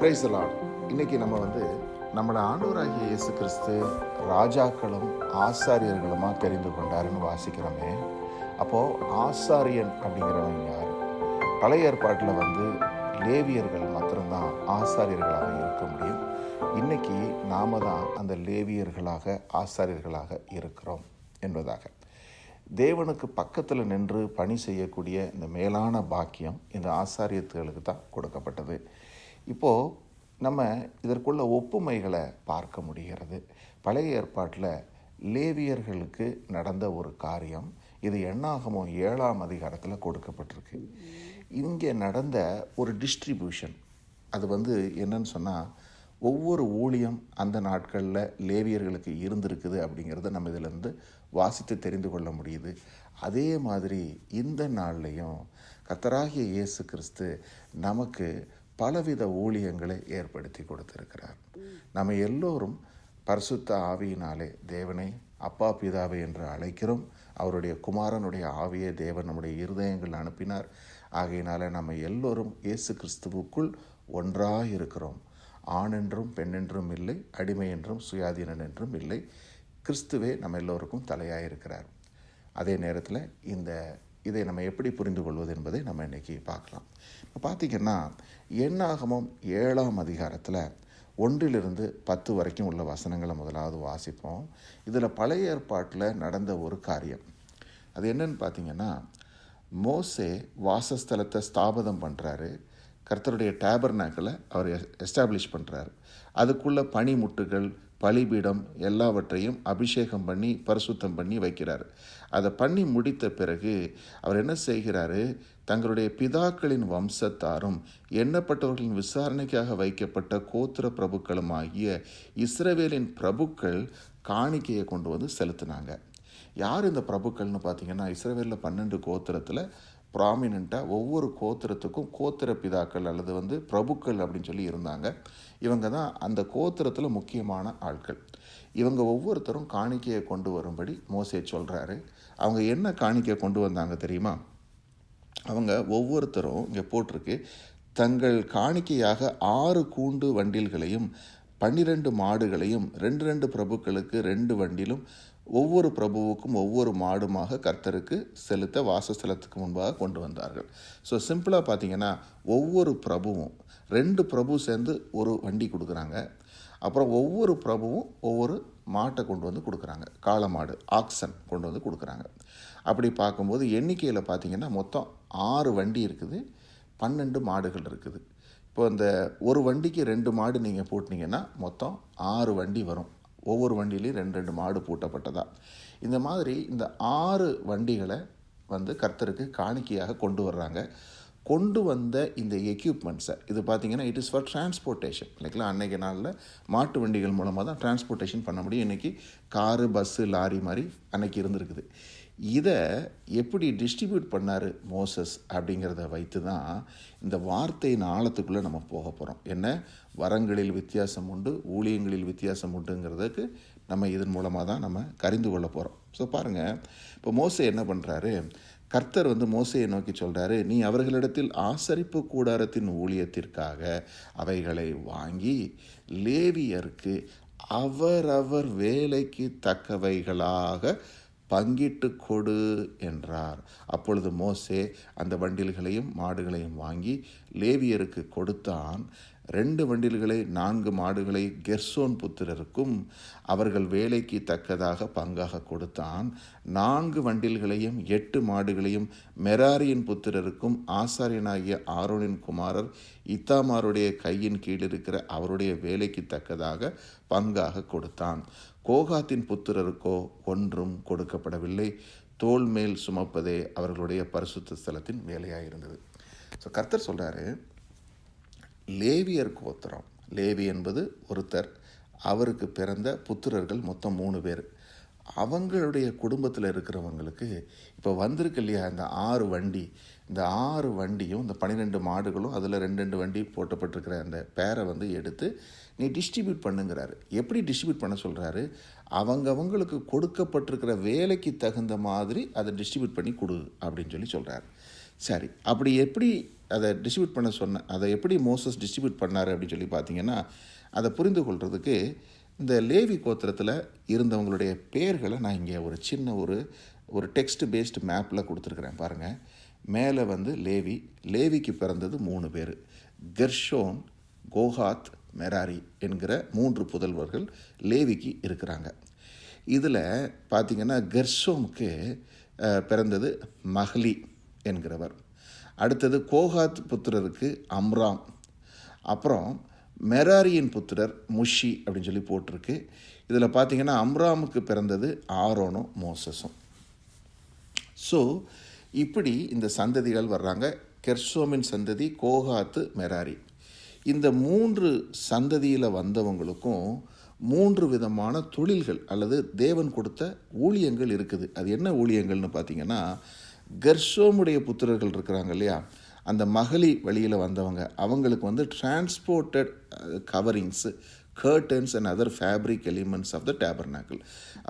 Price Lord இன்னைக்கு நம்ம வந்து நம்மளோட ஆண்டவராகிய இயேசு கிறிஸ்து ராஜாக்களும் ஆசாரியர்களுமா தெரிந்து கொண்டாருன்னு வாசிக்கிறோமே. அப்போது ஆசாரியன் அப்படிங்கிறவன் யார்? பழைய ஏற்பாட்டில் வந்து லேவியர்கள் மாத்திரம்தான் ஆசாரியர்களாக இருக்க முடியும். இன்னைக்கு நாம தான் அந்த லேவியர்களாக ஆசாரியர்களாக இருக்கிறோம் என்பதாக. தேவனுக்கு பக்கத்தில் நின்று பணி செய்யக்கூடிய இந்த மேலான பாக்கியம் இந்த ஆசாரியத்துகளுக்கு தான் கொடுக்கப்பட்டது. இப்போது நம்ம இதற்குள்ள ஒப்புமைகளை பார்க்க முடிகிறது. பழைய ஏற்பாட்டில் லேவியர்களுக்கு நடந்த ஒரு காரியம் இது எண்ணாகமோ ஏழாம் அதிகாரத்தில் கொடுக்கப்பட்டிருக்கு. இங்கே நடந்த ஒரு டிஸ்ட்ரிபியூஷன் அது வந்து என்னன்னு சொன்னால் ஒவ்வொரு ஊழியம் அந்த நாட்களில் லேவியர்களுக்கு இருந்திருக்குது அப்படிங்கிறத நம்ம இதிலேருந்து வாசித்து தெரிந்து கொள்ள முடியுது. அதே மாதிரி இந்த நாள்லையும் கத்தராகிய இயேசு கிறிஸ்து நமக்கு பலவித ஊழியங்களை ஏற்படுத்தி கொடுத்திருக்கிறார். நம்ம எல்லோரும் பரிசுத்த ஆவியினாலே தேவனை அப்பா பிதாவை என்று அழைக்கிறோம். அவருடைய குமாரனுடைய ஆவியை தேவன் நம்முடைய இருதயங்கள் அனுப்பினார். ஆகையினால நம்ம எல்லோரும் இயேசு கிறிஸ்துவுக்குள் ஒன்றாக இருக்கிறோம் ஆணென்றும் பெண்ணென்றும் இல்லை அடிமை என்றும் சுயாதீனன் என்றும் இல்லை. கிறிஸ்துவே நம்ம எல்லோருக்கும் தலையாக இருக்கிறார் அதே நேரத்தில் இந்த இதை நம்ம எப்படி புரிந்து கொள்வது என்பதை நம்ம இன்றைக்கி பார்க்கலாம். இப்போ பார்த்திங்கன்னா எண்ணாகமம் ஏழாம் அதிகாரத்தில் ஒன்றிலிருந்து பத்து வரைக்கும் உள்ள வசனங்களை முதலாவது வாசிப்போம். இதில் பழைய ஏற்பாட்டில் நடந்த ஒரு காரியம். அது என்னன்னு பார்த்தீங்கன்னா மோசே வாசஸ்தலத்தை ஸ்தாபதம் பண்ணுறாரு கர்த்தருடைய டேபர்னாக்கில் அவர் எஸ்டாப்ளிஷ் பண்ணுறாரு அதுக்குள்ள பனிமுட்டுகள் பலிபீடம் எல்லாவற்றையும் அபிஷேகம் பண்ணி பரிசுத்தம் பண்ணி வைக்கிறார். அதை பண்ணி முடித்த பிறகு அவர் என்ன செய்கிறாரு? தங்களுடைய பிதாக்களின் வம்சத்தாரும் எண்ணப்பட்டவர்களின் விசாரணைக்காக வைக்கப்பட்ட கோத்திர பிரபுக்களும் ஆகிய இஸ்ரவேலின் பிரபுக்கள் காணிக்கையை கொண்டு வந்து செலுத்தினாங்க. யார் இந்த பிரபுக்கள்னு பார்த்தீங்கன்னா இஸ்ரவேலில் பன்னெண்டு கோத்திரத்தில் ப்ராமினண்ட்டாக ஒவ்வொரு கோத்திரத்துக்கும் கோத்திர பிதாக்கள் அல்லது வந்து பிரபுக்கள் அப்படின்னு சொல்லி இருந்தாங்க. இவங்க தான் அந்த கோத்திரத்தில் முக்கியமான ஆட்கள். இவங்க ஒவ்வொருத்தரும் காணிக்கையை கொண்டு வரும்படி மோசே சொல்கிறாரு அவங்க என்ன காணிக்கையை கொண்டு வந்தாங்க தெரியுமா? அவங்க ஒவ்வொருத்தரும் இங்கே போட்டிருக்கு. தங்கள் காணிக்கையாக ஆறு கூண்டு வண்டில்களையும் பன்னிரெண்டு மாடுகளையும் ரெண்டு ரெண்டு பிரபுக்களுக்கு ரெண்டு வண்டிலும் ஒவ்வொரு பிரபுவுக்கும் ஒவ்வொரு மாடுமாக கர்த்தருக்கு செலுத்த வாசஸ்தலத்துக்கு முன்பாக கொண்டு வந்தார்கள். ஸோ சிம்பிளாக பார்த்தீங்கன்னா ஒவ்வொரு பிரபுவும் ரெண்டு பிரபு சேர்ந்து ஒரு வண்டி கொடுக்குறாங்க. அப்புறம் ஒவ்வொரு பிரபுவும் ஒவ்வொரு மாட்டை கொண்டு வந்து கொடுக்குறாங்க. காளை மாடு ஆக்சன் கொண்டு வந்து கொடுக்குறாங்க. அப்படி பார்க்கும்போது எண்ணிக்கையில் பார்த்தீங்கன்னா மொத்தம் ஆறு வண்டி இருக்குது. பன்னெண்டு மாடுகள் இருக்குது. இப்போ இந்த ஒரு வண்டிக்கு ரெண்டு மாடு நீங்கள் போட்டினீங்கன்னா மொத்தம் ஆறு வண்டி வரும். ஒவ்வொரு வண்டியிலையும் ரெண்டு ரெண்டு மாடு பூட்டப்பட்டதா. இந்த மாதிரி இந்த ஆறு வண்டிகளை வந்து கர்த்தருக்கு காணிக்கையாக கொண்டு வர்றாங்க. கொண்டு வந்த இந்த எக்யூப்மெண்ட்ஸை இது பார்த்திங்கன்னா இட் இஸ் ஃபார் டிரான்ஸ்போர்ட்டேஷன் இல்லைங்களா? அன்றைக்கி நாளில் மாட்டு வண்டிகள் மூலமாக தான் டிரான்ஸ்போர்ட்டேஷன் பண்ண முடியும். இன்றைக்கி காரு பஸ்ஸு லாரி மாதிரி அன்னைக்கு இருந்திருக்குது. இதை எப்படி டிஸ்ட்ரிபியூட் பண்ணார் மோசஸ் அப்படிங்கிறத வைத்து தான் இந்த வார்த்தையின் ஆழத்துக்குள்ளே நம்ம போக போகிறோம் என்ன? வரங்களில் வித்தியாசம் உண்டு ஊழியங்களில் வித்தியாசம் உண்டுங்கிறதுக்கு நம்ம இதன் மூலமாக தான் நம்ம கரிந்து கொள்ள போகிறோம் ஸோ பாருங்கள் இப்போ மோசை என்ன பண்ணுறாரு கர்த்தர் வந்து மோசையை நோக்கி சொல்கிறாரு நீ அவர்களிடத்தில் ஆசரிப்பு கூடாரத்தின் ஊழியத்திற்காக அவைகளை வாங்கி லேவியருக்கு அவரவர் வேலைக்கு தக்கவைகளாக பங்கிட்டு கொடு என்றார். அப்பொழுது மோசே அந்த வண்டில்களையும் மாடுகளையும் வாங்கி லேவியருக்கு கொடுத்தான். ரெண்டு வண்டில்களை நான்கு மாடுகளை கெர்சோன் புத்திரருக்கும் அவர்கள் வேலைக்கு தக்கதாக பங்காக கொடுத்தான். நான்கு வண்டில்களையும் எட்டு மாடுகளையும் மெராரியின் புத்திரருக்கும் ஆசாரியனாகிய ஆரோனின் குமாரர் இத்தாமாருடைய கையின் கீழ் இருக்கிற அவருடைய வேலைக்கு தக்கதாக பங்காக கொடுத்தான். கோகாத்தின் புத்திரருக்கோ ஒன்றும் கொடுக்கப்படவில்லை. தோல் மேல் சுமப்பதே அவர்களுடைய பரிசுத்த ஸ்தலத்தின் வேலையாக இருந்தது ஸோ கர்த்தர் சொல்கிறாரு லேவியர் கோத்திரம். லேவி என்பது ஒருத்தர் அவருக்கு பிறந்த புத்திரர்கள் மொத்தம் மூணு பேர். அவங்களுடைய குடும்பத்தில் இருக்கிறவங்களுக்கு இப்போ வந்திருக்கு இல்லையா இந்த ஆறு வண்டி. இந்த ஆறு வண்டியும் இந்த பன்னிரெண்டு மாடுகளும் அதில் ரெண்டு ரெண்டு வண்டி போட்டப்பட்டிருக்கிற அந்த பேரை வந்து எடுத்து நீ டிஸ்ட்ரிபியூட் பண்ணுங்கிறாரு. எப்படி டிஸ்ட்ரிபியூட் பண்ண சொல்கிறாரு அவங்கவங்களுக்கு கொடுக்கப்பட்டிருக்கிற வேலைக்கு தகுந்த மாதிரி அதை டிஸ்ட்ரிபியூட் பண்ணி கொடு அப்படின்னு சொல்லி சொல்கிறாரு சரி அப்படி எப்படி அதை டிஸ்ட்ரிபியூட் பண்ண சொன்ன அதை எப்படி மோசஸ் டிஸ்ட்ரிபியூட் பண்ணார் அப்படின்னு சொல்லி பார்த்தீங்கன்னா அதை புரிந்து கொள்கிறதுக்கு இந்த லேவி கோத்திரத்தில் இருந்தவங்களுடைய பேர்களை நான் இங்கே ஒரு சின்ன ஒரு ஒரு டெக்ஸ்ட் பேஸ்டு மேப்பில் கொடுத்துருக்குறேன். பாருங்கள் மேலே வந்து லேவி லேவிக்கு பிறந்தது மூணு பேர். கெர்ஷோன் கோஹாத் மெராரி என்கிற மூன்று புதல்வர்கள் லேவிக்கு இருக்கிறாங்க. இதில் பார்த்திங்கன்னா கெர்ஷோமுக்கு பிறந்தது மஹ்லி. என்கிறவர். அடுத்தது கோஹாத் புத்திரருக்கு அம்ராம். அப்புறம் மெராரியின் புத்திரர் முஷி அப்படின்னு சொல்லி போட்டிருக்கு. இதில் பார்த்தீங்கன்னா அம்ராமுக்கு பிறந்தது ஆரோனும் மோசஸும். ஸோ இப்படி இந்த சந்ததிகள் வர்றாங்க. கெர்சோமின் சந்ததி கோஹாத்து மெராரி. இந்த மூன்று சந்ததியில் வந்தவங்களுக்கும் மூன்று விதமான தொழில்கள் அல்லது தேவன் கொடுத்த ஊழியங்கள் இருக்குது. அது என்ன ஊழியங்கள்னு பார்த்தீங்கன்னா கெர்ஷோமுடைய புத்திரர்கள் இருக்கிறாங்க இல்லையா? அந்த மகளி வழியில் வந்தவங்க அவங்களுக்கு வந்து transported coverings curtains and other fabric elements of the tabernacle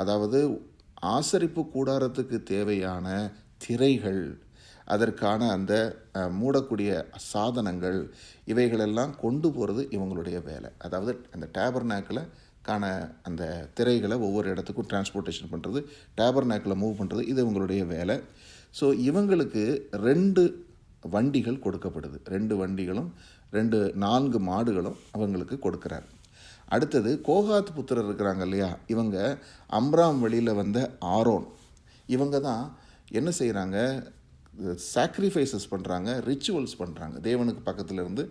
அதாவது ஆசரிப்பு கூடாரத்துக்கு தேவையான திரைகள் அதற்கான அந்த மூடக்கூடிய சாதனங்கள் இவைகளெல்லாம் கொண்டு போகிறது இவங்களுடைய வேலை. அதாவது அந்த டேபர்னாக்கில் காண அந்த திரைகளை ஒவ்வொரு இடத்துக்கும் டிரான்ஸ்போர்ட்டேஷன் பண்ணுறது டேபர்னாக்கில் மூவ் பண்ணுறது இது இவங்களுடைய வேலை. ஸோ இவங்களுக்கு ரெண்டு வண்டிகள் கொடுக்கப்படுது. ரெண்டு வண்டிகளும் ரெண்டு நான்கு மாடுகளும் அவங்களுக்கு கொடுக்குறார் அடுத்தது கோகாத் புத்திரர் இருக்கிறாங்க இல்லையா? இவங்க அம்ராம் வழியில் வந்த ஆரோன். இவங்க தான் என்ன செய்கிறாங்க சாக்ரிஃபைசஸ் பண்ணுறாங்க ரிச்சுவல்ஸ் பண்ணுறாங்க தேவனுக்கு பக்கத்தில் இருந்து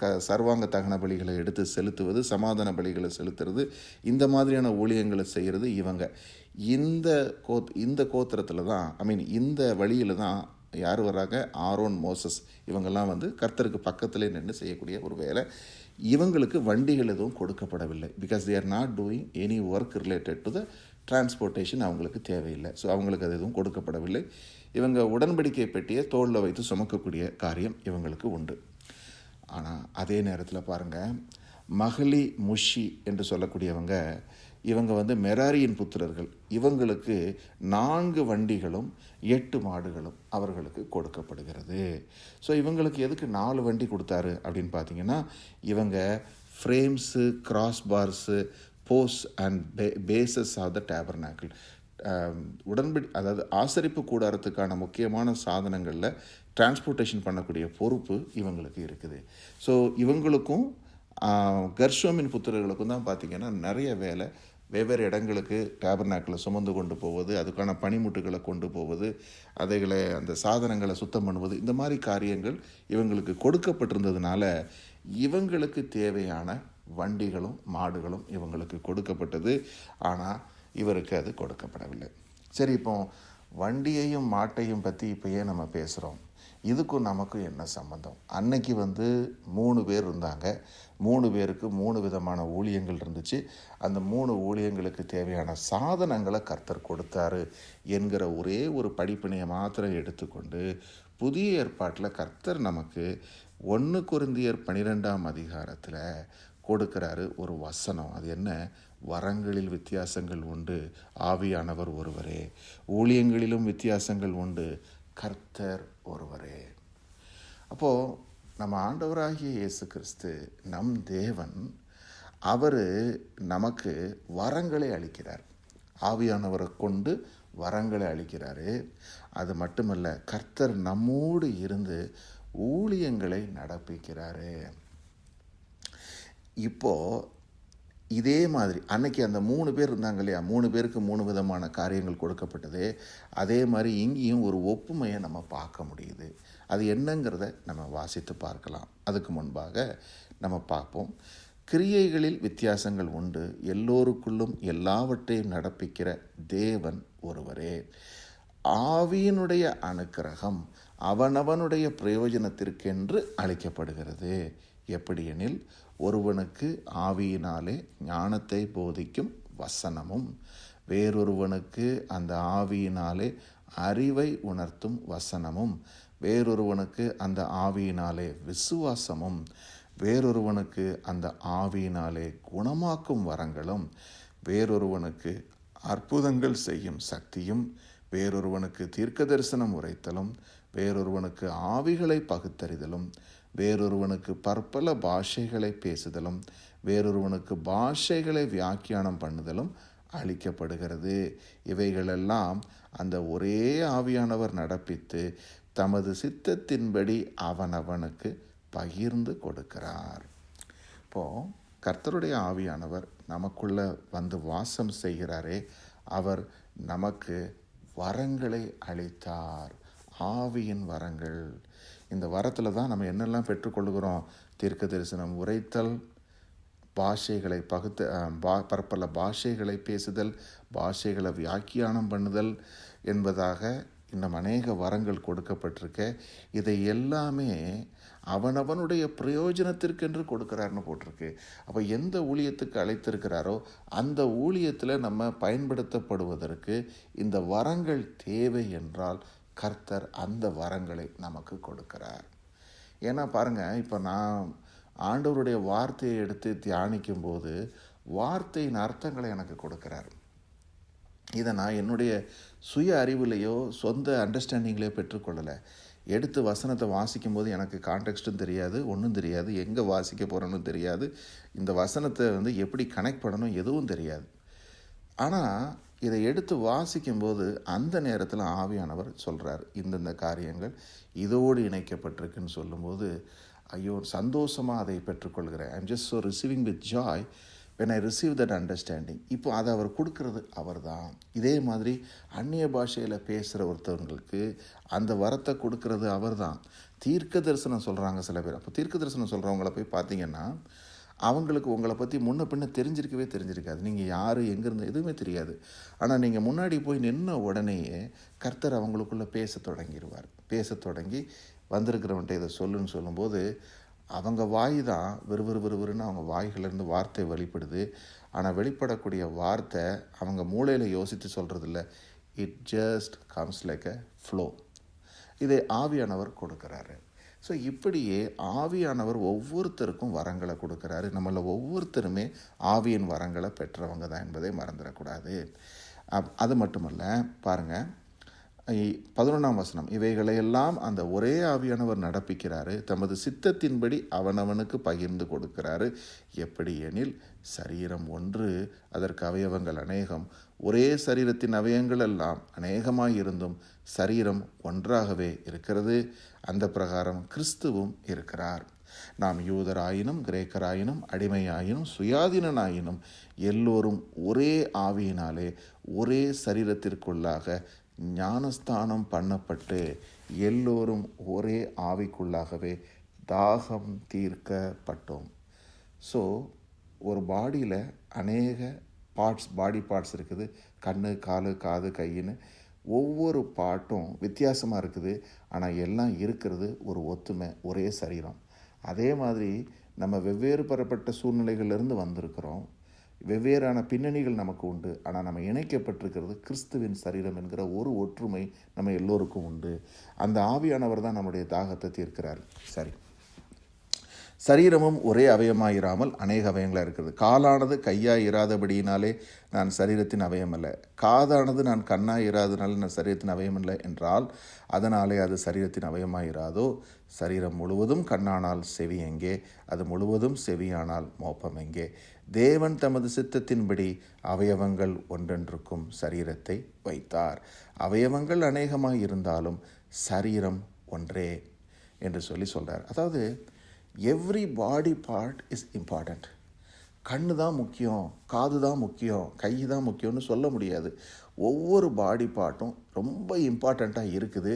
க சர்வாங்க தகன பலிகளை எடுத்து செலுத்துவது சமாதான பலிகளை செலுத்துறது இந்த மாதிரியான ஊழியங்களை செய்கிறது இவங்க. இந்த கோத் இந்த கோத்திரத்தில் தான் ஐ மீன் இந்த வழியில் தான் யார் வர்றாங்க? ஆரோன் மோசஸ் இவங்கெல்லாம் வந்து கர்த்தருக்கு பக்கத்தில் நின்று செய்யக்கூடிய ஒரு வேலை. இவங்களுக்கு வண்டிகள் எதுவும் கொடுக்கப்படவில்லை. Because they are not doing any work related to the transportation அவங்களுக்கு தேவையில்லை. ஸோ அவங்களுக்கு அது எதுவும் கொடுக்கப்படவில்லை. இவங்க உடன்படிக்கை பெட்டியை தோளில் வைத்து சுமக்கக்கூடிய காரியம் இவங்களுக்கு உண்டு. ஆனால் அதே நேரத்தில் பாருங்கள் மகளி முஷி என்று சொல்லக்கூடியவங்க இவங்க வந்து மெராரியின் புத்திரர்கள். இவங்களுக்கு நான்கு வண்டிகளும் எட்டு மாடுகளும் அவர்களுக்கு கொடுக்கப்படுகிறது. ஸோ இவங்களுக்கு எதுக்கு நாலு வண்டி கொடுத்தாரு அப்படின்னு பார்த்தீங்கன்னா இவங்க frames cross bars posts and pay bases of the tabernacle உடன்படி அதாவது ஆசரிப்பு கூடாரத்துக்கான முக்கியமான சாதனங்களில் டிரான்ஸ்போர்ட்டேஷன் பண்ணக்கூடிய பொறுப்பு இவங்களுக்கு இருக்குது. ஸோ இவங்களுக்கும் கர்ஷோமின் புத்திரர்களுக்கும் தான் பார்த்திங்கன்னா நிறைய வேலை வெவ்வேறு இடங்களுக்கு டேபர்னாக்கில் சுமந்து கொண்டு போவது அதுக்கான பனிமுட்டுகளை கொண்டு போவது அதைகளை அந்த சாதனங்களை சுத்தம் பண்ணுவது இந்த மாதிரி காரியங்கள் இவங்களுக்கு கொடுக்கப்பட்டிருந்ததுனால இவங்களுக்கு தேவையான வண்டிகளும் மாடுகளும் இவங்களுக்கு கொடுக்கப்பட்டது. ஆனால் இவருக்கு அது கொடுக்கப்படவில்லை. சரி இப்போ வண்டியையும் மாட்டையும் பற்றி இப்போ ஏன் நம்ம பேசுகிறோம் இதுக்கும் நமக்கும் என்ன சம்மந்தம் அன்னைக்கு வந்து மூணு பேர் இருந்தாங்க. மூணு பேருக்கு மூணு விதமான ஊழியங்கள் இருந்துச்சு. அந்த மூணு ஊழியங்களுக்கு தேவையான சாதனங்களை கர்த்தர் கொடுத்தாரு என்கிற ஒரே ஒரு படிப்பினையை மாத்திரம் எடுத்துக்கொண்டு புதிய ஏற்பாட்டில் கர்த்தர் நமக்கு ஒன்று குருந்தியர் பன்னிரெண்டாம் அதிகாரத்தில் கொடுக்கிறாரு ஒரு வசனம். அது என்ன? வரங்களில் வித்தியாசங்கள் உண்டு ஆவியானவர் ஒருவரே. ஊழியங்களிலும் வித்தியாசங்கள் உண்டு. கர்த்தர் ஒருவரே அப்போது நம்ம ஆண்டவராகிய இயேசு கிறிஸ்து நம் தேவன் அவர் நமக்கு வரங்களை அளிக்கிறார். ஆவியானவரை கொண்டு வரங்களை அளிக்கிறாரு. அது மட்டுமல்ல கர்த்தர் நம்மோடு இருந்து ஊழியங்களை நடப்பிக்கிறாரு. இப்போது இதே மாதிரி அன்னைக்கு அந்த மூணு பேர் இருந்தாங்க இல்லையா? மூணு பேருக்கு மூணு விதமான காரியங்கள் கொடுக்கப்பட்டது. அதே மாதிரி இங்கேயும் ஒரு ஒப்புமையை நம்ம பார்க்க முடியுது. அது என்னங்கிறத நம்ம வாசித்து பார்க்கலாம். அதுக்கு முன்பாக நம்ம பார்ப்போம். கிரியைகளில் வித்தியாசங்கள் உண்டு. எல்லோருக்குள்ளும் எல்லாவற்றையும் நடப்பிக்கிற தேவன் ஒருவரே. ஆவியினுடைய அனுக்கிரகம் அவனவனுடைய பிரயோஜனத்திற்கென்று அளிக்கப்படுகிறது. எப்படியெனில் ஒருவனுக்கு ஆவியினாலே ஞானத்தை போதிக்கும் வசனமும் வேறொருவனுக்கு அந்த ஆவியினாலே அறிவை உணர்த்தும் வசனமும் வேறொருவனுக்கு அந்த ஆவியினாலே விசுவாசமும் வேறொருவனுக்கு அந்த ஆவியினாலே குணமாக்கும் வரங்களும் வேறொருவனுக்கு அற்புதங்கள் செய்யும் சக்தியும் வேறொருவனுக்கு தீர்க்க தரிசனம் உரைத்தலும் வேறொருவனுக்கு ஆவிகளை பகுத்தறிதலும் வேறொருவனுக்கு பற்பல பாஷைகளை பேசுதலும் வேறொருவனுக்கு பாஷைகளை வியாக்கியானம் பண்ணுதலும் அளிக்கப்படுகிறது. இவைகளெல்லாம் அந்த ஒரே ஆவியானவர் நடப்பித்து தமது சித்தத்தின்படி அவனவனுக்கு பகிர்ந்து கொடுக்கிறார். இப்போது கர்த்தருடைய ஆவியானவர் நமக்குள்ள வந்து வாசம் செய்கிறாரே அவர் நமக்கு வரங்களை அளித்தார். ஆவியின் வரங்கள். இந்த வரத்தில் தான் நம்ம என்னெல்லாம் பெற்றுக்கொள்கிறோம் தீர்க்க தரிசனம் உரைத்தல் பாஷைகளை பகுத்து பா பற்பல பாஷைகளை பேசுதல் பாஷைகளை வியாக்கியானம் பண்ணுதல் என்பதாக இன்னும் அநேக வரங்கள் கொடுக்கப்பட்டிருக்க இதை எல்லாமே அவனவனுடைய பிரயோஜனத்திற்கென்று கொடுக்கிறார்னு போட்டிருக்கு. அப்போ எந்த ஊழியத்துக்கு அழைத்திருக்கிறாரோ அந்த ஊழியத்தில் நம்ம பயன்படுத்தப்படுவதற்கு இந்த வரங்கள் தேவை என்றால் கர்த்தர் அந்த வரங்களை நமக்கு கொடுக்கிறார். ஏன்னா பாருங்க இப்போ நான் ஆண்டவருடைய வார்த்தையை எடுத்து தியானிக்கும் போது வார்த்தையின் அர்த்தங்களை எனக்கு கொடுக்கிறார். இதை நான் என்னுடைய சுய அறிவிலையோ சொந்த அண்டர்ஸ்டாண்டிங்லேயோ பெற்றுக்கொள்ளலை. எடுத்து வசனத்தை வாசிக்கும் போது எனக்கு கான்டெக்ஸ்ட்டும் தெரியாது ஒன்றும் தெரியாது எங்கே வாசிக்க போகிறேன்னு தெரியாது. இந்த வசனத்தை வந்து எப்படி கனெக்ட் பண்ணணும் எதுவும் தெரியாது. ஆனால் இதை எடுத்து வாசிக்கும்போது அந்த நேரத்தில் ஆவியானவர் சொல்கிறார் இந்தந்த காரியங்கள் இதோடு இணைக்கப்பட்டிருக்குன்னு சொல்லும்போது ஐயோ சந்தோஷமாக அதை பெற்றுக்கொள்கிறேன். I'm just so receiving with joy when I receive that understanding இப்போ அதை அவர் கொடுக்கறது அவர் தான் இதே மாதிரி அந்நிய பாஷையில் பேசுகிற ஒருத்தவங்களுக்கு அந்த வரத்தை கொடுக்கறது அவர் தான் தீர்க்க தரிசனம் சொல்கிறாங்க சில பேர். அப்போ தீர்க்க தரிசனம் சொல்கிறவங்கள போய் பார்த்தீங்கன்னா அவங்களுக்கு உங்களை பற்றி முன்ன பின்ன தெரிஞ்சிருக்கவே தெரிஞ்சிருக்காது. நீங்கள் யார் எங்கேருந்து எதுவுமே தெரியாது. ஆனால் நீங்கள் முன்னாடி போய் நின்ன உடனேயே கர்த்தர் அவங்களுக்குள்ளே பேச தொடங்கிடுவார் பேச தொடங்கி வந்திருக்கிறவன்ட்ட இதை சொல்லுன்னு சொல்லும்போது அவங்க வாய் தான் விறுவிறு விறுவிறுன்னு அவங்க வாய்களிலிருந்து வார்த்தை வெளிப்படுது. ஆனால் வெளிப்படக்கூடிய வார்த்தை அவங்க மூளையில் யோசித்து சொல்கிறதில்ல it just comes like a flow இதை ஆவியானவர் கொடுக்குறாரு. ஸோ இப்படியே ஆவியானவர் ஒவ்வொருத்தருக்கும் வரங்களை கொடுக்குறாரு. நம்மள ஒவ்வொருத்தருமே ஆவியின் வரங்களை பெற்றவங்க தான் என்பதை மறந்துடக்கூடாது. அப்- அது மட்டுமல்ல பாருங்கள் பதினொன்றாம் வசனம் இவைகளையெல்லாம் அந்த ஒரே ஆவியானவர் நடப்பிக்கிறாரு. தமது சித்தத்தின்படி அவனவனுக்கு பகிர்ந்து கொடுக்கிறாரு. எப்படி எனில் சரீரம் ஒன்று அதற்கு அவயவங்கள் அநேகம். ஒரே சரீரத்தின் அவயங்கள் எல்லாம் அநேகமாய் இருந்தும் சரீரம் ஒன்றாகவே இருக்கிறது. அந்த பிரகாரம் கிறிஸ்துவும் இருக்கிறார். நாம் யூதராயினும் கிரேக்கராயினும் அடிமையாயினும் சுயாதீனனாயினும் எல்லோரும் ஒரே ஆவியினாலே ஒரே சரீரத்திற்குள்ளாக ஞானஸ்தானம் பண்ணப்பட்டு எல்லோரும் ஒரே ஆவிக்குள்ளாகவே தாகம் தீர்க்கப்பட்டோம். ஸோ ஒரு பாடியில் அநேக பார்ட்ஸ் பாடி பார்ட்ஸ் இருக்குது. கண் காலு காது கையின்னு ஒவ்வொரு பாட்டும் வித்தியாசமாக இருக்குது. ஆனால் எல்லாம் இருக்கிறது ஒரு ஒத்துமை ஒரே சரீரம். அதே மாதிரி நம்ம வெவ்வேறு பெறப்பட்ட சூழ்நிலைகளிலிருந்து வந்திருக்கிறோம். வெவ்வேறான பின்னணிகள் நமக்கு உண்டு. ஆனால் நம்ம இணைக்கப்பட்டிருக்கிறது கிறிஸ்துவின் சரீரம் என்கிற ஒரு ஒற்றுமை நம்ம எல்லோருக்கும் உண்டு. அந்த ஆவியானவர் தான் நம்முடைய தாகத்தை தீர்க்கிறார். சரி. சரீரமும் ஒரே அவயமாயிராமல் அநேக அவயங்களாக இருக்கிறது. காலானது கையாக இராதபடியினாலே நான் சரீரத்தின் அவயம் அல்ல காதானது நான் கண்ணாக இராதனால நான் சரீரத்தின் அவயம் இல்லை என்றால் அதனாலே அது சரீரத்தின் அவயமாயிராதோ? சரீரம் முழுவதும் கண்ணானால் செவி எங்கே? அது முழுவதும் செவியானால் மோப்பம் எங்கே? தேவன் தமது சித்தத்தின்படி அவயவங்கள் ஒன்றென்றுக்கும் சரீரத்தை வைத்தார். அவயவங்கள் அநேகமாக இருந்தாலும் சரீரம் ஒன்றே என்று சொல்லி சொல்கிறார் அதாவது every body part is important கண்ணு தான் முக்கியம் காது தான் முக்கியம் கை தான் முக்கியம்னு சொல்ல முடியாது. ஒவ்வொரு பாடி பார்ட்டும் ரொம்ப இம்பார்ட்டண்ட்டாக இருக்குது.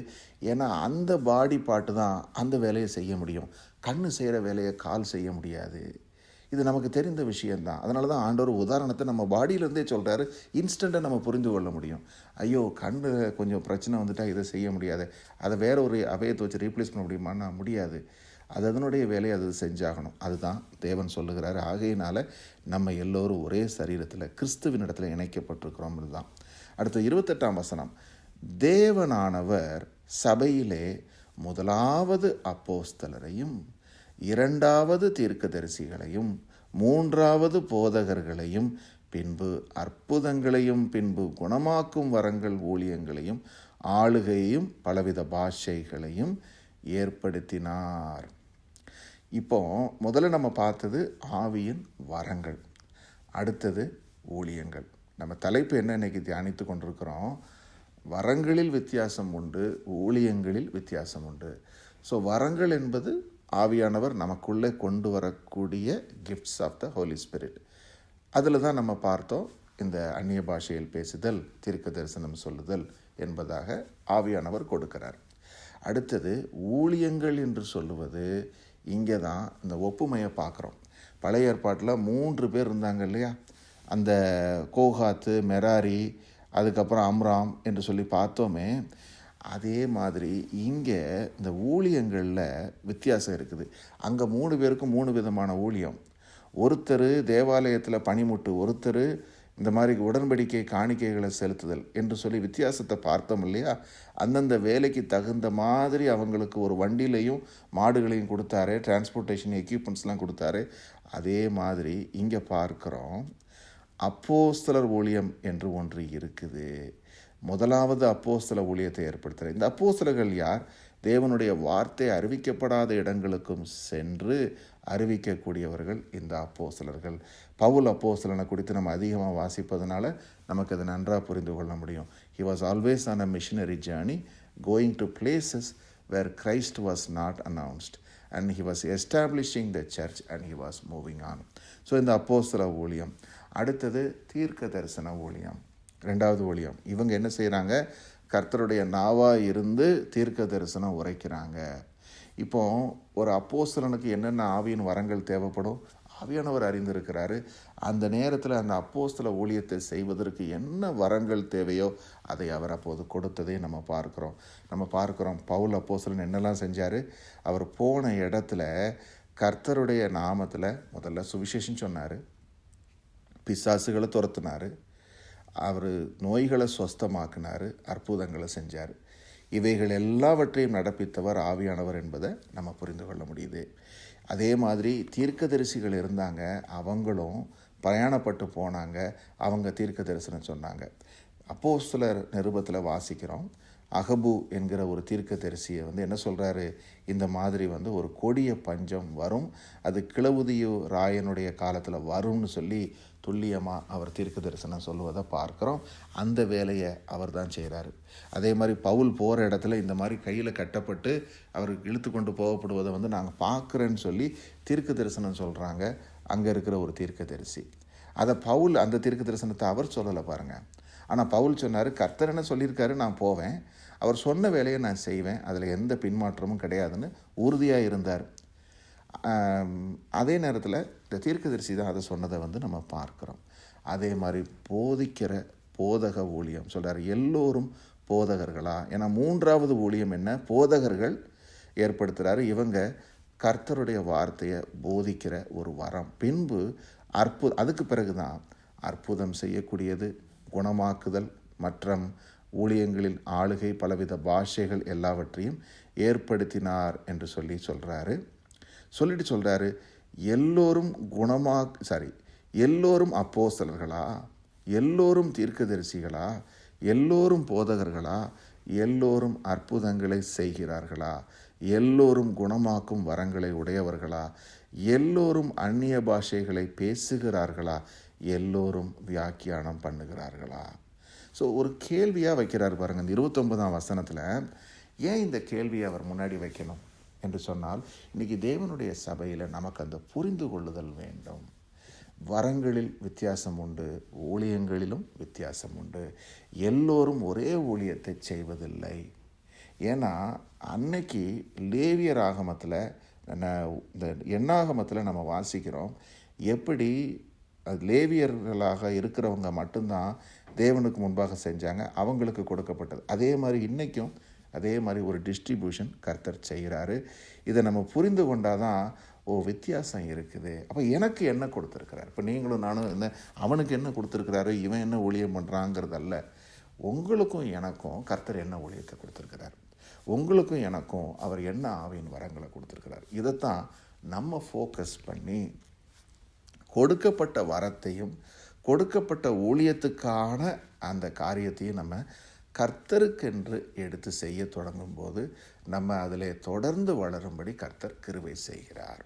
ஏன்னா அந்த பாடி பார்ட்டு தான் அந்த வேலையை செய்ய முடியும். கண்ணு செய்கிற வேலையை கால் செய்ய முடியாது. இது நமக்கு தெரிந்த விஷயந்தான் அதனால தான் ஆண்டவர் உதாரணத்தை நம்ம பாடியிலேருந்தே சொல்கிறாரு இன்ஸ்டண்ட்டாக நம்ம புரிந்து கொள்ள முடியும். ஐயோ கண்ணு கொஞ்சம் பிரச்சனை வந்துட்டால் இதை செய்ய முடியாது. அதை வேற ஒரு அவயத்தை வச்சு ரீப்ளேஸ் பண்ண முடியுமான்னா முடியாது. அது அதனுடைய வேலையை அது செஞ்சாகணும். அதுதான் தேவன் சொல்லுகிறார். ஆகையினால் நம்ம எல்லோரும் ஒரே சரீரத்தில் கிறிஸ்துவின் இடத்துல இணைக்கப்பட்டிருக்கிறோம் தான் அடுத்த இருபத்தெட்டாம் வசனம். தேவனானவர் சபையிலே முதலாவது அப்போஸ்தலரையும் இரண்டாவது தீர்க்கதரிசிகளையும் மூன்றாவது போதகர்களையும் பின்பு அற்புதங்களையும் பின்பு குணமாக்கும் வரங்கள் ஊழியங்களையும் ஆளுகையும் பலவித பாஷைகளையும் ஏற்படுத்தினார். இப்போ முதல்ல நம்ம பார்த்தது ஆவியின் வரங்கள். அடுத்தது ஊழியங்கள். நம்ம தலைப்பு என்ன இன்றைக்கி தியானித்து கொண்டிருக்கிறோம்? வரங்களில் வித்தியாசம் உண்டு ஊழியங்களில் வித்தியாசம் உண்டு. ஸோ வரங்கள் என்பது ஆவியானவர் நமக்குள்ளே கொண்டு வரக்கூடிய gifts of the Holy Spirit அதில் தான் நம்ம பார்த்தோம் இந்த அந்நிய பாஷையில் பேசுதல் தீர்க்க தரிசனம் சொல்லுதல் என்பதாக ஆவியானவர் கொடுக்கிறார். அடுத்தது ஊழியங்கள் என்று சொல்லுவது இங்கே தான் இந்த ஒப்புமையை பார்க்குறோம். பழைய ஏற்பாட்டில் மூன்று பேர் இருந்தாங்க இல்லையா? அந்த கோகாத்து மெராரி அதுக்கப்புறம் அம்ராம் என்று சொல்லி பார்த்தோமே அதே மாதிரி இங்கே இந்த ஊழியங்களில் வித்தியாசம் இருக்குது. அங்கே மூணு பேருக்கும் மூணு விதமான ஊழியம். ஒருத்தர் தேவாலயத்தில் பணிமுட்டு ஒருத்தர் இந்த மாதிரி உடன்படிக்கை காணிக்கைகளை செலுத்துதல் என்று சொல்லி வித்தியாசத்தை பார்த்தோம் இல்லையா? அந்தந்த வேலைக்கு தகுந்த மாதிரி அவங்களுக்கு ஒரு வண்டியிலையும் மாடுகளையும் கொடுத்தாரு டிரான்ஸ்போர்ட்டேஷன் எக்யூப்மெண்ட்ஸ்லாம் கொடுத்தாரு. அதே மாதிரி இங்கே பார்க்குறோம். அப்போஸ்தலர் ஊழியம் என்று ஒன்று இருக்குது. முதலாவது அப்போஸ்தல ஊழியத்தை ஏற்படுத்துகிறார் இந்த அப்போஸ்தலர்கள் யார்? தேவனுடைய வார்த்தை அறிவிக்கப்படாத இடங்களுக்கும் சென்று அறிவிக்கக்கூடியவர்கள் இந்த அப்போஸ்தலர்கள். பவுல் அப்போஸ்தலனை குறித்து நம்ம அதிகமாக வாசிப்பதனால நமக்கு அதை நன்றாக புரிந்து கொள்ள முடியும். He was always on a missionary journey going to places where Christ was not announced and he was establishing the church and he was moving on so இந்த அப்போஸ்தல ஊழியம். அடுத்தது தீர்க்க தரிசன ஊழியம். ரெண்டாவது ஊழியம். இவங்க என்ன செய்கிறாங்க கர்த்தருடைய நாவாக இருந்து தீர்க்க தரிசனம் உரைக்கிறாங்க. இப்போ ஒரு அப்போஸ்தலனுக்கு என்னென்ன ஆவியின் வரங்கள் தேவைப்படும்? ஆவியானவர் அறிந்திருக்கிறாரு. அந்த நேரத்தில் அந்த அப்போஸ்தல ஊழியத்தை செய்வதற்கு என்ன வரங்கள் தேவையோ அதை அவர் அப்போது கொடுத்ததை நம்ம பார்க்குறோம். நம்ம பார்க்குறோம் பவுல் அப்போஸ்தலன் என்னெல்லாம் செஞ்சார்? அவர் போன இடத்துல கர்த்தருடைய நாமத்தில் முதல்ல சுவிசேஷம் சொன்னார். பிசாசுகளை துரத்துனார். அவர் நோய்களை சொஸ்தமாக்குனார் அற்புதங்களை செஞ்சார். இவைகள் எல்லாவற்றையும் நடப்பித்தவர் ஆவியானவர் என்பதை நம்ம புரிந்து கொள்ள முடியுது. அதே மாதிரி தீர்க்கதரிசிகள் இருந்தாங்க அவங்களும் பிரயாணப்பட்டு போனாங்க அவங்க தீர்க்க தரிசனம் சொன்னாங்க. அப்போ சிலர் நிருபத்தில் வாசிக்கிறோம். அகபு என்கிற ஒரு தீர்க்கதரிசியை வந்து என்ன சொல்கிறாரு இந்த மாதிரி வந்து ஒரு கொடிய பஞ்சம் வரும். அது கிளவுதியோ ராயனுடைய காலத்தில் வரும்னு சொல்லி துல்லியமாக அவர் தீர்க்க தரிசனம் சொல்லுவதை பார்க்குறோம். அந்த வேலையை அவர் தான் செய்கிறாரு அதே மாதிரி பவுல் போகிற இடத்துல இந்த மாதிரி கையில் கட்டப்பட்டு அவர் இழுத்து கொண்டு போகப்படுவதை வந்து நாங்கள் பார்க்குறேன்னு சொல்லி தீர்க்க தரிசனம் சொல்கிறாங்க அங்கே இருக்கிற ஒரு தீர்க்க தரிசி அதை பவுல் அந்த தீர்க்க தரிசனத்தை அவர் சொல்லலை பாருங்கள் ஆனால் பவுல் சொன்னார் கர்த்தர் என்ன சொல்லியிருக்காரு? நான் போவேன். அவர் சொன்ன வேலையை நான் செய்வேன். அதில் எந்த பின்மாற்றமும் கிடையாதுன்னு உறுதியாக இருந்தார். அதே நேரத்தில் இந்த தீர்க்கதரிசி தான் அதை சொன்னதை வந்து நம்ம பார்க்குறோம். அதே மாதிரி போதிக்கிற போதக ஊழியம் சொல்கிறார் எல்லோரும் போதகர்களா? ஏன்னா மூன்றாவது ஊழியம் என்ன? போதகர்கள் ஏற்படுத்துகிறாரு இவங்க கர்த்தருடைய வார்த்தையை போதிக்கிற ஒரு வரம். பின்பு அற்பு அதுக்கு பிறகு தான் அற்புதம் செய்யக்கூடியது குணமாக்குதல் மற்றும் ஊழியங்களில் ஆளுகை பலவித பாஷைகள் எல்லாவற்றையும் ஏற்படுத்தினார் என்று சொல்லி சொல்கிறாரு சொல்லிட்டு சொல்கிறாரு எல்லோரும் குணமா சாரி எல்லோரும் அப்போஸ்தலர்களா? எல்லோரும் தீர்க்கதரிசிகளா? எல்லோரும் போதகர்களா? எல்லோரும் அற்புதங்களை செய்கிறார்களா? எல்லோரும் குணமாக்கும் வரங்களை உடையவர்களா? எல்லோரும் அந்நிய பாஷைகளை பேசுகிறார்களா? எல்லோரும் வியாக்கியானம் பண்ணுகிறார்களா? ஸோ ஒரு கேள்வியாக வைக்கிறார் பாருங்கள் இந்த இருபத்தொன்பதாம் வசனத்தில். ஏன் இந்த கேள்வியை அவர் முன்னாடி வைக்கணும் என்று சொன்னால் இன்றைக்கி தேவனுடைய சபையில் நமக்கு அந்த புரிந்து கொள்ளுதல் வேண்டும். வரங்களில் வித்தியாசம் உண்டு ஊழியங்களிலும் வித்தியாசம் உண்டு. எல்லோரும் ஒரே ஊழியத்தை செய்வதில்லை. ஏன்னா அன்னைக்கு லேவியர் ஆகமத்தில் இந்த எண்ணாகமத்தில் நம்ம வாசிக்கிறோம் எப்படி லேவியர்களாக இருக்கிறவங்க மட்டும்தான் தேவனுக்கு முன்பாக செஞ்சாங்க அவங்களுக்கு கொடுக்கப்பட்டது. அதே மாதிரி இன்றைக்கும் அதே மாதிரி ஒரு டிஸ்ட்ரிபியூஷன் கர்த்தர் செய்கிறாரு. இதை நம்ம புரிந்து கொண்டால் தான் ஓ வித்தியாசம் இருக்குது. அப்போ எனக்கு என்ன கொடுத்துருக்கிறார்? இப்போ நீங்களும் நானும் என்ன அவனுக்கு என்ன கொடுத்துருக்கிறாரு? இவன் என்ன ஊழியம் பண்ணுறாங்கிறதல்ல உங்களுக்கும் எனக்கும் கர்த்தர் என்ன ஊழியத்தை கொடுத்துருக்கிறார்? உங்களுக்கும் எனக்கும் அவர் என்ன ஆவியின் வரங்களை கொடுத்துருக்கிறார்? இதைத்தான் நம்ம ஃபோக்கஸ் பண்ணி கொடுக்கப்பட்ட வரத்தையும் கொடுக்கப்பட்ட ஊழியத்துக்கான அந்த காரியத்தையும் நம்ம கர்த்தருக்கென்று எடுத்து செய்ய தொடங்கும்போது நம்ம அதில் தொடர்ந்து வளரும்படி கர்த்தர் கிருவை செய்கிறார்.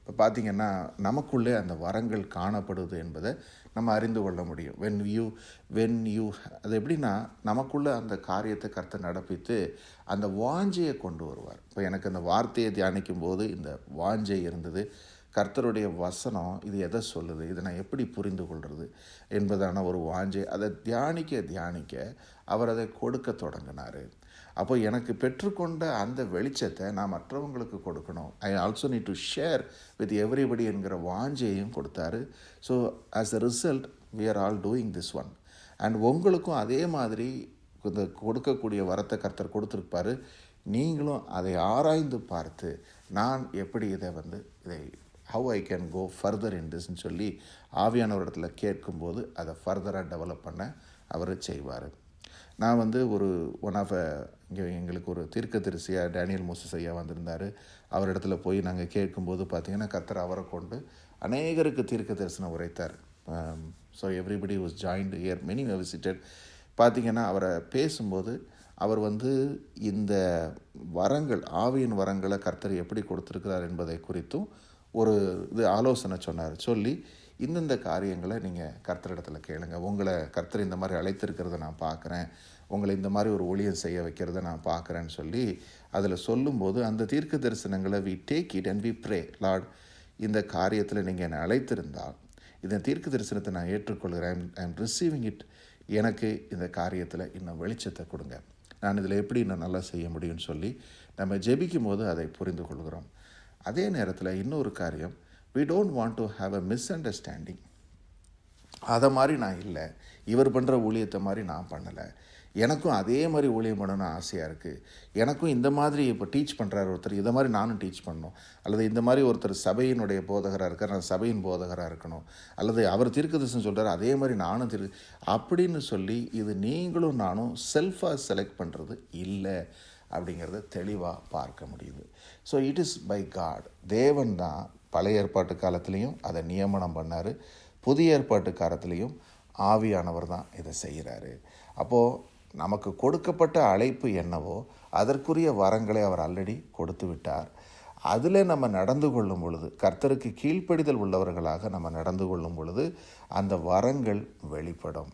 இப்போ பார்த்தீங்கன்னா நமக்குள்ளே அந்த வரங்கள் காணப்படுது என்பதை நம்ம அறிந்து கொள்ள முடியும். வென் யூ வென் யூ அது எப்படின்னா நமக்குள்ளே அந்த காரியத்தை கர்த்தர் நடப்பித்து அந்த வாஞ்சையை கொண்டு வருவார். இப்போ எனக்கு அந்த வார்த்தையை தியானிக்கும் போது இந்த வாஞ்சை இருந்தது கர்த்தருடைய வசனம் இது எதை சொல்லுது? இதை நான் எப்படி புரிந்து கொள்வது என்பதான ஒரு வாஞ்சை. அதை தியானிக்க தியானிக்க அவர் அதை கொடுக்க தொடங்கினார். அப்போ எனக்கு பெற்றுக்கொண்ட அந்த வெளிச்சத்தை நான் மற்றவங்களுக்கு கொடுக்கணும். I also need to share with everybody என்கிற வாஞ்சையும் கொடுத்தாரு. So as a result we are all doing this one and உங்களுக்கும் அதே மாதிரி இந்த கொடுக்கக்கூடிய வரத்தை கர்த்தர் கொடுத்துருப்பாரு. நீங்களும் அதை ஆராய்ந்து பார்த்து நான் எப்படி இதை வந்து இதை how I can go further in திஸ்ன்னு சொல்லி ஆவியானவரிடத்துல கேட்கும்போது அதை ஃபர்தராக டெவலப் பண்ண அவர் செய்வார். நான் வந்து ஒரு ஒன் ஆஃப் இங்கே எங்களுக்கு ஒரு தீர்க்க தரிசியாக டேனியல் மோசஸ் ஐயா வந்திருந்தார். அவர் இடத்துல போய் நாங்கள் கேட்கும்போது பார்த்தீங்கன்னா கர்த்தர் அவரை கொண்டு அநேகருக்கு தீர்க்க தரிசனம் உரைத்தார் so everybody was joint year many visited பார்த்தீங்கன்னா அவரை பேசும்போது அவர் வந்து இந்த வரங்கள் ஆவியின் வரங்களை கர்த்தர் எப்படி கொடுத்துருக்கிறார் என்பதை குறித்தும் ஒரு இது ஆலோசனை சொன்னார். சொல்லி இந்தந்த காரியங்களை நீங்கள் கர்த்தரிடத்தில் கேளுங்க. உங்களை கர்த்தர் இந்த மாதிரி அழைத்திருக்கிறத நான் பார்க்குறேன். உங்களை இந்த மாதிரி ஒரு ஊழியம் செய்ய வைக்கிறத நான் பார்க்குறேன்னு சொல்லி அதில் சொல்லும்போது அந்த தீர்க்க தரிசனங்களை we take it and we pray Lord இந்த காரியத்தில் நீங்கள் என்னை அழைத்திருந்தால் இந்த தீர்க்க தரிசனத்தை நான் ஏற்றுக்கொள்கிறேன். ஐ எம் ரிசீவிங் இட் எனக்கு இந்த காரியத்தில் இன்னும் வெளிச்சத்தை கொடுங்க. நான் இதில் எப்படி இன்னும் நல்லா செய்ய முடியும்னு சொல்லி நம்ம ஜெபிக்கும் போது அதை புரிந்து கொள்கிறோம். அதே நேரத்தில் இன்னொரு காரியம் we don't want to have a misunderstanding அதை மாதிரி நான் இல்லை. இவர் பண்ணுற ஊழியத்தை மாதிரி நான் பண்ணலை. எனக்கும் அதே மாதிரி ஊழியம் பண்ணணும்னு ஆசையாக இருக்குது எனக்கும் இந்த மாதிரி இப்போ டீச் பண்ணுறாரு ஒருத்தர் இதை மாதிரி நானும் டீச் பண்ணணும். அல்லது இந்த மாதிரி ஒருத்தர் சபையினுடைய போதகராக இருக்கார் நான் சபையின் போதகராக இருக்கணும். அல்லது அவர் தீர்க்கதரிசனம் சொல்கிறார் அதே மாதிரி நானும் திரு அப்படின்னு சொல்லி இது நீங்களும் நானும் செல்ஃபாக செலக்ட் பண்ணுறது இல்லை. அப்படிங்கிறத தெளிவாக பார்க்க முடியுது. So it is by God தேவன் தான் பழைய ஏற்பாட்டு காலத்துலேயும் அதை நியமனம் பண்ணார். புதிய ஏற்பாட்டு காலத்துலேயும் ஆவியானவர் தான் இதை செய்கிறாரு அப்போது நமக்கு கொடுக்கப்பட்ட அழைப்பு என்னவோ அதற்குரிய வரங்களை அவர் ஆல்ரெடி கொடுத்து விட்டார். அதில் நம்ம நடந்து கொள்ளும் பொழுது கர்த்தருக்கு கீழ்ப்படிதல் உள்ளவர்களாக நம்ம நடந்து கொள்ளும் பொழுது அந்த வரங்கள் வெளிப்படும்.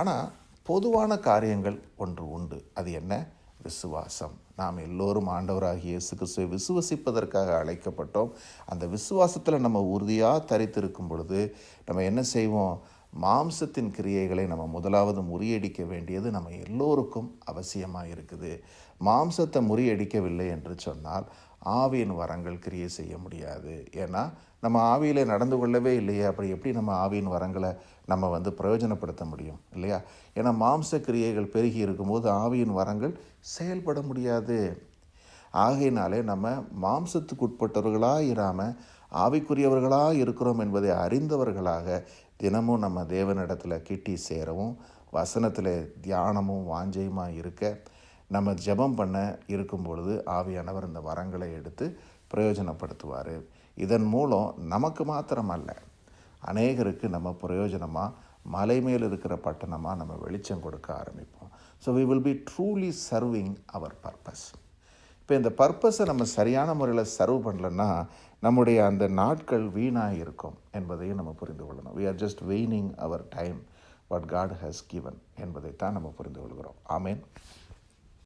ஆனால் பொதுவான காரியங்கள் ஒன்று உண்டு. அது என்ன? விசுவாசம். நாம் எல்லோரும் ஆண்டவராகிய இயேசு கிறிஸ்துவை விசுவசிப்பதற்காக அழைக்கப்பட்டோம். அந்த விசுவாசத்தில் நம்ம உறுதியாக தரித்திருக்கும் பொழுது நம்ம என்ன செய்வோம்? மாம்சத்தின் கிரியைகளை நம்ம முதலாவது முறியடிக்க வேண்டியது நம்ம எல்லோருக்கும் அவசியமாக இருக்குது. மாம்சத்தை முறியடிக்கவில்லை என்று சொன்னால் ஆவியின் வரங்கள் கிரியை செய்ய முடியாது. ஏன்னா நம்ம ஆவியில் நடந்து கொள்ளவே இல்லையே அப்படி எப்படி நம்ம ஆவியின் வரங்களை நம்ம வந்து பிரயோஜனப்படுத்த முடியும் இல்லையா? ஏன்னா மாம்ச கிரியைகள் பெருகி இருக்கும்போது ஆவியின் வரங்கள் செயல்பட முடியாது. ஆகையினாலே நம்ம மாம்சத்துக்கு உட்பட்டவர்களாக இராமல் ஆவிக்குரியவர்களாக இருக்கிறோம் என்பதை அறிந்தவர்களாக தினமும் நம்ம தேவனிடத்தில் கிட்டி சேரவும் வசனத்தில் தியானமும் வாஞ்சையுமாக இருக்க நம்ம ஜெபம் பண்ண இருக்கும் பொழுது ஆவியானவர் இந்த வரங்களை எடுத்து பிரயோஜனப்படுத்துவார். இதன் மூலம் நமக்கு மாத்திரமல்ல அநேகருக்கு நம்ம பிரயோஜனமாக மலை மேல் இருக்கிற பட்டணமாக நம்ம வெளிச்சம் கொடுக்க ஆரம்பிப்போம். So we will be truly serving our purpose இப்போ இந்த பர்பஸை நம்ம சரியான முறையில் சர்வ் பண்ணலன்னா நம்முடைய அந்த நாட்கள் வீணாக இருக்கும் என்பதையும் நம்ம புரிந்து கொள்ளணும். We are just waning our time what God has given என்பதைத்தான் நம்ம புரிந்து கொள்கிறோம். ஆமேன்